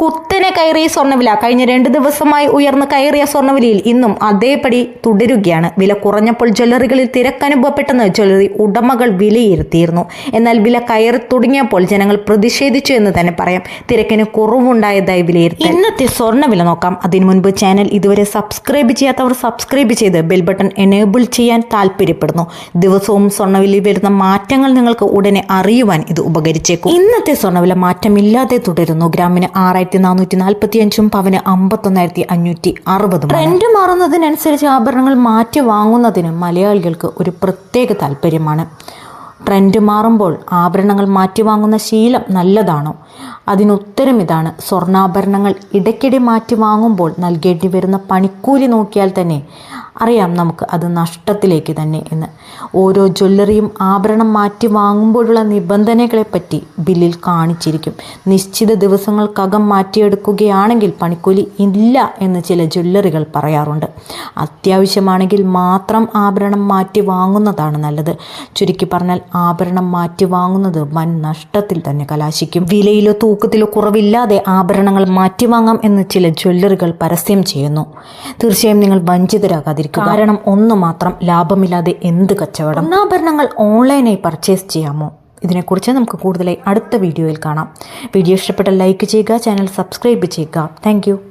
കുത്തനെ കയറിയ സ്വർണവില കഴിഞ്ഞ രണ്ട് ദിവസമായി ഉയർന്നു കയറിയ സ്വർണവിലയിൽ ഇന്നും അതേപടി തുടരുകയാണ്. വില കുറഞ്ഞപ്പോൾ ജ്വല്ലറികളിൽ തിരക്കനുഭവപ്പെട്ടെന്ന് ജ്വല്ലറി ഉടമകൾ വിലയിരുത്തിയിരുന്നു. എന്നാൽ വില കയറി തുടങ്ങിയപ്പോൾ ജനങ്ങൾ പ്രതിഷേധിച്ചു എന്ന് തന്നെ പറയാം. തിരക്കിന് കുറവുണ്ടായതായി വിലയിരുത്തി ഇന്നത്തെ സ്വർണവില നോക്കാം. അതിനു മുൻപ് ചാനൽ ഇതുവരെ സബ്സ്ക്രൈബ് ചെയ്യാത്തവർ സബ്സ്ക്രൈബ് ചെയ്ത് ബെൽ ബട്ടൺ എനേബിൾ ചെയ്യാൻ താല്പര്യപ്പെടുന്നു. ദിവസവും സ്വർണവിലയിൽ വരുന്ന മാറ്റങ്ങൾ നിങ്ങൾക്ക് ഉടനെ അറിയുവാൻ ഇത് ഉപകരിച്ചേക്കും. ഇന്നത്തെ സ്വർണവില മാറ്റമില്ലാതെ തുടരുന്നു. ഗ്രാമിന് ആറായിരത്തി നാനൂറ്റി നാൽപ്പത്തി അഞ്ചും പവന് അമ്പത്തൊന്നായിരത്തി അഞ്ഞൂറ്റി അറുപതും ട്രെൻഡ് മാറുന്നതിനനുസരിച്ച് ആഭരണങ്ങൾ മാറ്റി വാങ്ങുന്നതിന് മലയാളികൾക്ക് ഒരു പ്രത്യേക താല്പര്യമാണ്. ട്രെൻഡ് മാറുമ്പോൾ ആഭരണങ്ങൾ മാറ്റി വാങ്ങുന്ന ശീലം നല്ലതാണോ? അതിനുത്തരം ഇതാണ് സ്വർണാഭരണങ്ങൾ ഇടയ്ക്കിടെ മാറ്റി വാങ്ങുമ്പോൾ നൽകേണ്ടി വരുന്ന പണിക്കൂലി നോക്കിയാൽ തന്നെ അറിയാം നമുക്ക് അത് നഷ്ടത്തിലേക്ക് തന്നെ എന്ന്. ഓരോ ജ്വല്ലറിയും ആഭരണം മാറ്റി വാങ്ങുമ്പോഴുള്ള നിബന്ധനകളെപ്പറ്റി ബില്ലിൽ കാണിച്ചിരിക്കും. നിശ്ചിത ദിവസങ്ങൾക്കകം മാറ്റിയെടുക്കുകയാണെങ്കിൽ പണിക്കൂലി ഇല്ല എന്ന് ചില ജ്വല്ലറികൾ പറയാറുണ്ട്. അത്യാവശ്യമാണെങ്കിൽ മാത്രം ആഭരണം മാറ്റി വാങ്ങുന്നതാണ് നല്ലത്. ചുരുക്കി പറഞ്ഞാൽ ആഭരണം മാറ്റി വാങ്ങുന്നത് വൻ നഷ്ടത്തിൽ തന്നെ കലാശിക്കും. വിലയിലോ തൂക്കത്തിലോ കുറവില്ലാതെ ആഭരണങ്ങൾ മാറ്റി വാങ്ങാം എന്ന് ചില ജ്വല്ലറികൾ പരസ്യം ചെയ്യുന്നു. തീർച്ചയായും നിങ്ങൾ വഞ്ചിതരാകാതിരിക്കുക കാരണം ഒന്ന് മാത്രം ലാഭമില്ലാതെ എന്ത് കച്ചവടം? ഒന്നാഭരണങ്ങൾ ഓൺലൈനായി പർച്ചേസ് ചെയ്യാമോ? ഇതിനെക്കുറിച്ച് നമുക്ക് കൂടുതലായി അടുത്ത വീഡിയോയിൽ കാണാം. വീഡിയോ ഇഷ്ടപ്പെട്ട ലൈക്ക് ചെയ്യുക ചാനൽ സബ്സ്ക്രൈബ് ചെയ്യുക. താങ്ക്